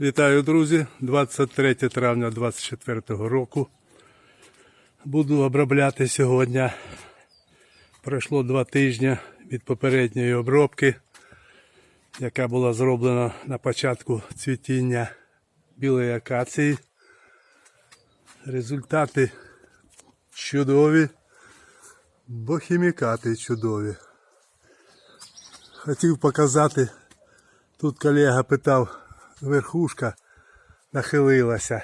Вітаю, друзі! 23 травня 24 року. Буду обробляти сьогодні. Пройшло два тижні від попередньої обробки, яка була зроблена на початку цвітіння білої акації. Результати чудові, бо хімікати чудові. Хотів показати, тут колега питав, верхушка нахилилася.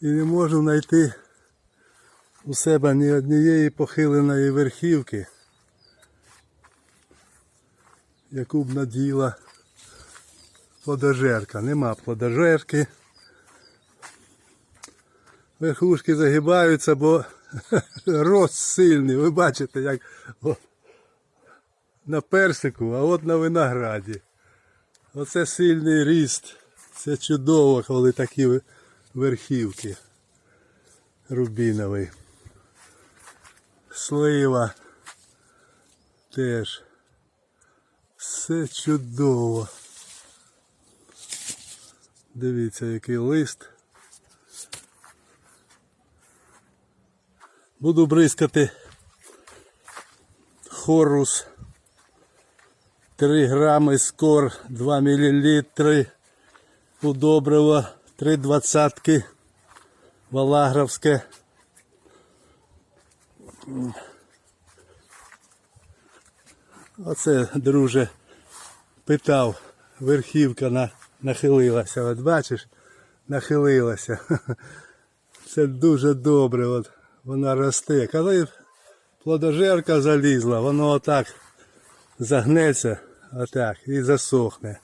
І не можу знайти у себе ні однієї похиленої верхівки, яку б наділа плодожерка. Нема плодожерки. Верхушки загибаються, бо рост сильний. Ви бачите, як о, на персику, а от на винограді. Оце сильний ріст. Це чудово, коли такі верхівки. Рубіновий. Слива. Теж. Все чудово. Дивіться, який лист. Буду бризкати хорус 3 грами скор 2 мл удобрива 3 двадцятки Валагровське. Оце, друже, питав, верхівка на, нахилилася. От бачиш, нахилилася. Це дуже добре. От вона росте. Коли плодожерка залізла, воно отак загнеться, отак, і засохне.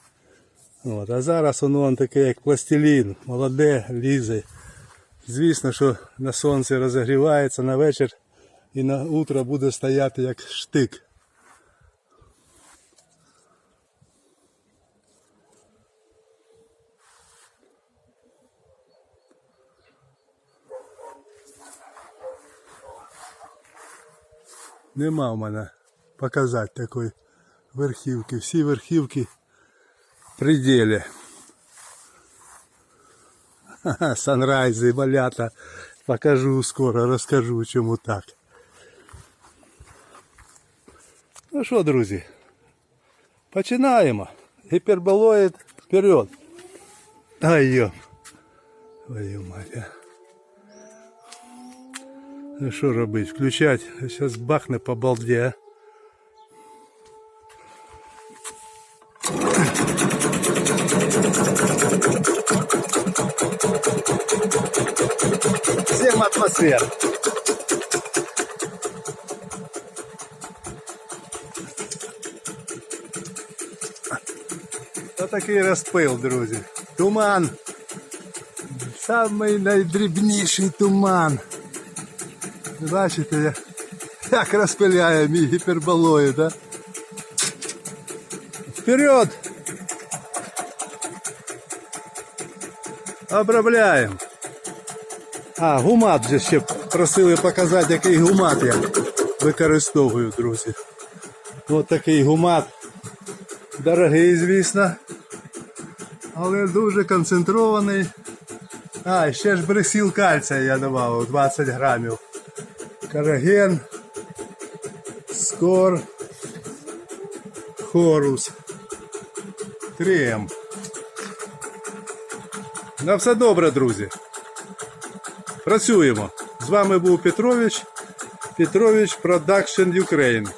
От, а зараз воно он таке, як пластилін, молоде, лізе. Звісно, що на сонці розігрівається на вечір і на утро буде стояти як штик. Нема в мене показати такої верхівки. Всі верхівки в пределі. Ха-ха, Санрайзи, малята. Покажу скоро, розкажу, чому так. Ну що, друзі, починаємо. Гіперболоїд вперед. Ай йо. Твою мать. а. Ну що робити? Включать. Зараз бахне по балді, а. атмосфер. Отакий розпил, друзі. Туман. Самий найдрібніший туман. Ви Бачите, як- як розпиляє мій гіперболоїд, да? Вперед! Обробляємо. А, гумат вже ще просили показати, який гумат я використовую, друзі. Ось такий гумат. Дорогий, звісно. Але дуже концентрований. А, ще ж бресіл кальція я додав 20 грамів. Караген, скор, хорус. 3М. На все добре, друзі. Працюємо. З вами був Петрович. Петрович Production Ukraine.